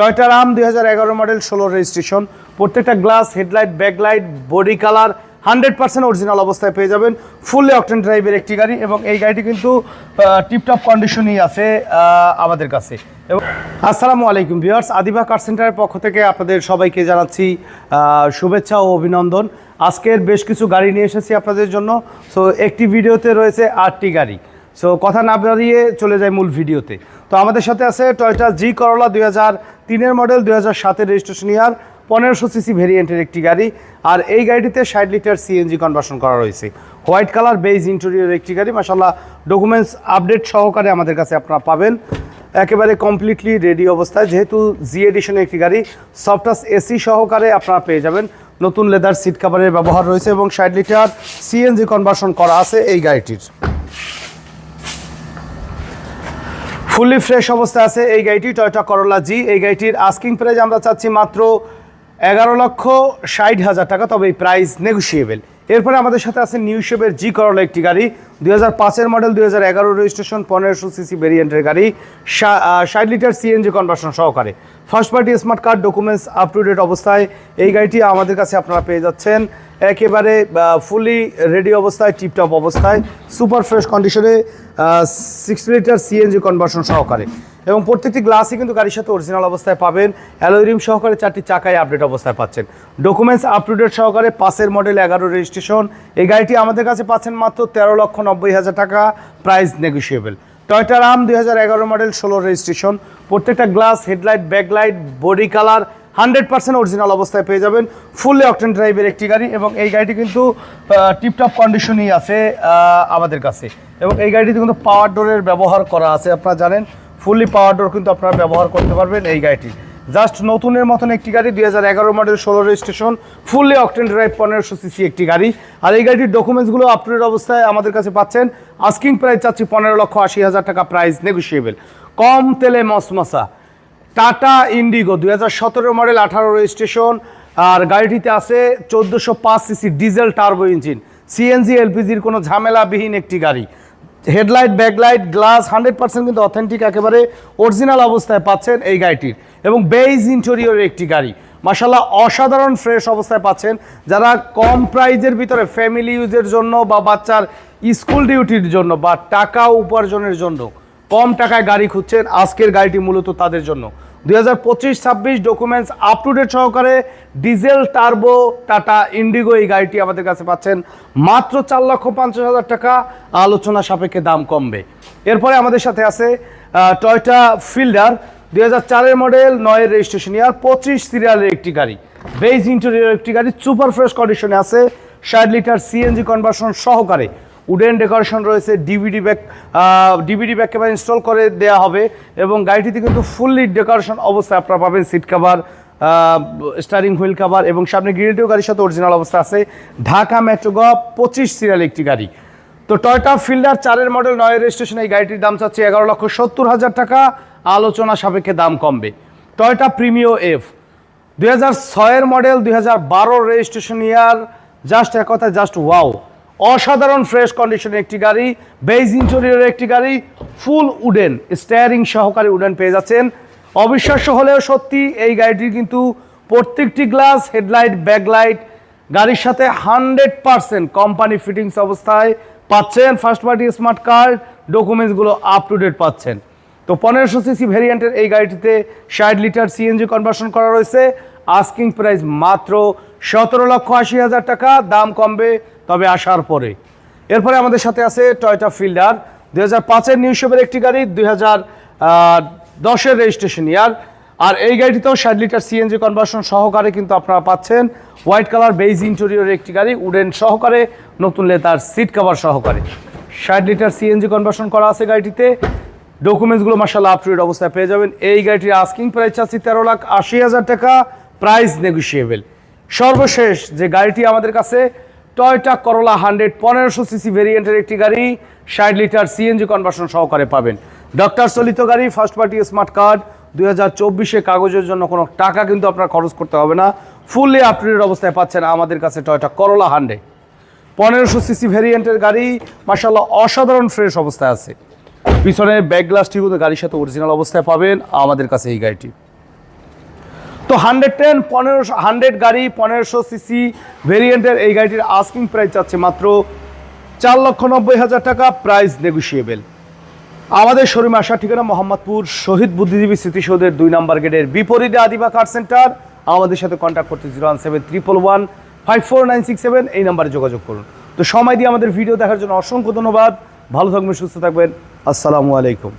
Toyota Ram দুই হাজার এগারো মডেল ষোলো রেজিস্ট্রেশন প্রত্যেকটা glass headlight backlight body colour hundred percent original অবস্থায় পেয়ে যাবেন। ফুললি অকটেন ড্রাইভের একটি গাড়ি এবং এই গাড়িটি কিন্তু টিপটপ কন্ডিশনই আছে আমাদের কাছে। এবং আসসালামু আলাইকুম ভিউয়ার্স আদিবা কার সেন্টারের পক্ষ থেকে আপনাদের সবাইকে জানাচ্ছি শুভেচ্ছা ও অভিনন্দন। আজকের বেশ কিছু গাড়ি নিয়ে এসেছি আপনাদের জন্য। সো একটি ভিডিওতে রয়েছে আটটি গাড়ি। সো কথা না বাড়িয়ে চলে যায় মূল ভিডিওতে। তো আমাদের সাথে আছে টয়টা জি করলা দুই হাজার তিনের মডেল দুই হাজার সাতের রেজিস্ট্রেশন ইয়ার, পনেরোশো সিসি ভেরিয়েন্টের একটি গাড়ি, আর এই গাড়িটিতে ষাট লিটার সিএনজি কনভার্সন করা রয়েছে। হোয়াইট কালার বেজ ইন্টেরিয়র একটি গাড়ি মাসাল্লাহ ডকুমেন্টস আপডেট সহকারে আমাদের কাছে আপনারা পাবেন। একেবারে কমপ্লিটলি রেডি অবস্থায়, যেহেতু জি এডিশনের একটি গাড়ি সফটাস এসি সহকারে আপনারা পেয়ে যাবেন। নতুন লেদার সিট কাভারের ব্যবহার রয়েছে এবং ষাট লিটার সিএনজি কনভার্সন করা আছে এই গাড়িটির। ফুললি ফ্রেশ অবস্থায় আছে এই গাড়িটি টয়টা করলা জি এই গাড়িটির আস্কিং প্রাইস আমরা চাচ্ছি মাত্র এগারো লক্ষ ষাট হাজার টাকা, তবে এই প্রাইস নেগোসিয়েবল এরপরে আমাদের সাথে আছে নিউ শেপের জি করলা একটি গাড়ি, দুই হাজার পাঁচের মডেল দুই হাজার এগারো রেজিস্ট্রেশন পনেরোশো সিসি ভেরিয়েন্টের গাড়ি ষাট লিটার সিএনজি কনভার্সন সহকারে। First party smart card documents up to date অবস্থায় এই গাড়িটি আমাদের কাছে আপনারা পেয়ে যাচ্ছেন। একেবারে ফুলি রেডি অবস্থায় টিপটপ অবস্থায় সুপার ফ্রেশ কন্ডিশনে সিক্স লিটার সিএনজি কনভার্সন সহকারে। এবং প্রত্যেকটি গ্লাসই কিন্তু গাড়ির সাথে অরিজিনাল অবস্থায় পাবেন। অ্যালোরিম সহকারে চারটি চাকায় আপডেট অবস্থায় পাচ্ছেন। ডকুমেন্টস আপ টু ডেট সহকারে পাসের মডেল এগারো রেজিস্ট্রেশন এই গাড়িটি আমাদের কাছে পাচ্ছেন মাত্র তেরো লক্ষ নব্বই হাজার টাকা প্রাইস নেগোসিয়েবল টয়টা রাম দুই হাজার এগারো মডেল ষোলো রেজিস্ট্রেশন প্রত্যেকটা glass headlight backlight body colour hundred percent original অবস্থায় পেয়ে যাবেন। ফুললি অকটেন ড্রাইভের একটি গাড়ি এবং এই গাড়িটি কিন্তু টিপটপ কন্ডিশনই আছে আমাদের কাছে। এবং এই গাড়িটিতে কিন্তু পাওয়ার ডোরের ব্যবহার করা আছে, আপনারা জানেন। ফুললি পাওয়ার ডোর কিন্তু আপনারা ব্যবহার করতে পারবেন এই গাড়িটি। জাস্ট নতুনের মতন একটি গাড়ি, দুই হাজার এগারো মডেল ষোলো রেজিস্ট্রেশন ফুললি অকটেন ড্রাইভ পনেরোশো সিসি একটি গাড়ি। আর এই গাড়িটির ডকুমেন্টসগুলো আপটুডেট অবস্থায় আমাদের কাছে পাচ্ছেন। আস্কিং প্রাইস চাচ্ছি পনেরো লক্ষ আশি হাজার টাকা প্রাইস নেগোসিয়েবল কম তেলে মসমসা টাটা ইন্ডিগো দুই হাজার সতেরো মডেল আঠারো রেজিস্ট্রেশন, আর গাড়িটিতে আছে চোদ্দোশো পাঁচ CC diesel turbo engine. CNG এলপিজির কোনো ঝামেলাবিহীন একটি গাড়ি। Headlight, backlight, glass, hundred percent কিন্তু অথেন্টিক একেবারে অরিজিনাল অবস্থায় পাচ্ছেন এই গাড়িটির। এবং বেইজ ইন্টেরিয়রের একটি গাড়ি। মাসাল্লাহ অসাধারণ ফ্রেশ অবস্থায় পাচ্ছেন যারা কম প্রাইজের ভিতরে ফ্যামিলি ইউজের জন্য বা বাচ্চার স্কুল ডিউটির জন্য বা টাকা উপার্জনের জন্য কম টাকায় গাড়ি খুঁজছেন আজকের গাড়িটি মূলত তাদের জন্য। দুই হাজার পঁচিশ, ছাব্বিশ ডকুমেন্টস আপ টু ডেট সহকারে ডিজেল টার্বো টাটা ইন্ডিগো এই গাড়িটি আমাদের কাছে পাচ্ছেন। মাত্র চার লক্ষ পঞ্চাশ হাজার টাকা। আলোচনা সাপেক্ষে দাম কমবে। এরপরে আমাদের সাথে আছে টয়টা ফিল্ডার দুই হাজার চারের মডেল নয়ের রেজিস্ট্রেশন ইয়ার পঁচিশ সিরিয়ালের একটি গাড়ি। বেজ ইন্টেরিয়র একটি গাড়ি সুপার ফ্রেশ কন্ডিশনে আছে। ষাট লিটার সিএনজি কনভার্সন সহকারে। উডেন ডেকোরেশন রয়েছে DVD back DVD back camera install করে দেওয়া হবে এবং গাড়িটিতে কিন্তু ফুললি ডেকোরেশন অবস্থায় আপনারা পাবেন seat cover steering wheel cover এবং সামনে গ্রিলটিও গাড়ির সাথে অরিজিনাল অবস্থা আছে। ঢাকা মেট্রো গ পঁচিশ সিরিয়াল একটি গাড়ি। তো টয়টা ফিল্ডার চারের মডেল নয় রেজিস্ট্রেশন এই গাড়িটির দাম চাচ্ছে এগারো লক্ষ সত্তর হাজার টাকা। আলোচনা সাপেক্ষে দাম কমবে। টয়টা প্রিমিও এফ দুই হাজার ছয়ের মডেল দুই হাজার বারোর রেজিস্ট্রেশন ইয়ার জাস্ট এক কথা জাস্ট ওয়াও অসাধারণ ফ্রেশ কন্ডিশনের একটি গাড়ি বেজ ইন্টেরিয়রের একটি গাড়ি, ফুল উডেন স্টায়ারিং সহকারে উডেন পেয়ে যাচ্ছেন। অবিশ্বাস্য হলেও সত্যি এই গাড়িটির কিন্তু প্রত্যেকটি গ্লাস, হেডলাইট, ব্যাকলাইট গাড়ির সাথে হান্ড্রেড পার্সেন্ট কোম্পানি ফিটিংস অবস্থায় পাচ্ছেন। ফার্স্ট পার্টি স্মার্ট কার্ড ডকুমেন্টসগুলো আপ টু ডেট পাচ্ছেন। তো পনেরোশো সিসি ভেরিয়েন্টের এই গাড়িটিতে ষাট লিটার সিএনজি কনভার্সন করা রয়েছে। আস্কিং প্রাইস মাত্র সতেরো লক্ষ আশি হাজার টাকা। দাম কমবে তবে আসার পরে। এরপরে আমাদের সাথে আছে টয়টা ফিল্ডার। দুই হাজার পাঁচের নিউ শেপের একটি গাড়ি, দুই হাজার দশের রেজিস্ট্রেশন ইয়ার। আর এই গাড়িটিতেও ষাট লিটার সিএনজি কনভার্সন সহকারে কিন্তু আপনারা পাচ্ছেন। হোয়াইট কালার বেইজ ইন্টেরিয়রের একটি গাড়ি, উডেন সহকারে, নতুন লেতার সিট কভার সহকারে। ষাট লিটার সিএনজি কনভার্সন করা আছে গাড়িটিতে। ডকুমেন্টসগুলো মার্শাল আপ টু ডেট অবস্থায় পেয়ে যাবেন। এই গাড়িটির আস্কিং প্রাইস চাচ্ছি তেরো লাখ আশি হাজার টাকা। প্রাইস নেগোসিয়েবল সর্বশেষ যে গাড়িটি আমাদের কাছে টয়টা করলা হান্ড্রেড, পনেরোশো সিসি ভেরিয়েন্টের একটি গাড়ি, ষাট লিটার সিএনজি কনভার্সন সহকারে পাবেন। ডক্টর চলিত গাড়ি ফার্স্ট পার্টি স্মার্ট কার্ড দুই হাজার চব্বিশে কাগজের জন্য কোনো টাকা কিন্তু আপনার খরচ করতে হবে না। ফুললি আপডেটেড অবস্থায় পাচ্ছেন আমাদের কাছে টয়টা করলা হান্ড্রেড। পনেরোশো সিসি ভেরিয়েন্টের গাড়ি মার্শাল্লাহ অসাধারণ ফ্রেশ অবস্থায় আছে। পিছনের ব্যাক গ্লাসটি কিন্তু গাড়ির সাথে অরিজিনাল অবস্থায় পাবেন আমাদের কাছে এই গাড়িটি। তো হান্ড্রেড টেন পনেরোশো হান্ড্রেড গাড়ি, পনেরোশো সিসি ভেরিয়েন্টের এই গাড়িটির আস্কিং প্রাইস যাচ্ছে মাত্র চার লক্ষ নব্বই হাজার টাকা প্রাইস নেগোসিয়েবল আমাদের শোরুমে আসার ঠিকানা মোহাম্মদপুর, শহীদ বুদ্ধিজীবী স্মৃতিসৌধের দুই নম্বর গেটের বিপরীতে আদিবা কার সেন্টার আমাদের সাথে কন্ট্যাক্ট করতে zero one seven triple one five four nine six seven এই নাম্বারে যোগাযোগ করুন। তো সময় দিয়ে আমাদের ভিডিও দেখার জন্য অসংখ্য ধন্যবাদ। ভালো থাকবেন, সুস্থ থাকবেন। আসসালামু আলাইকুম।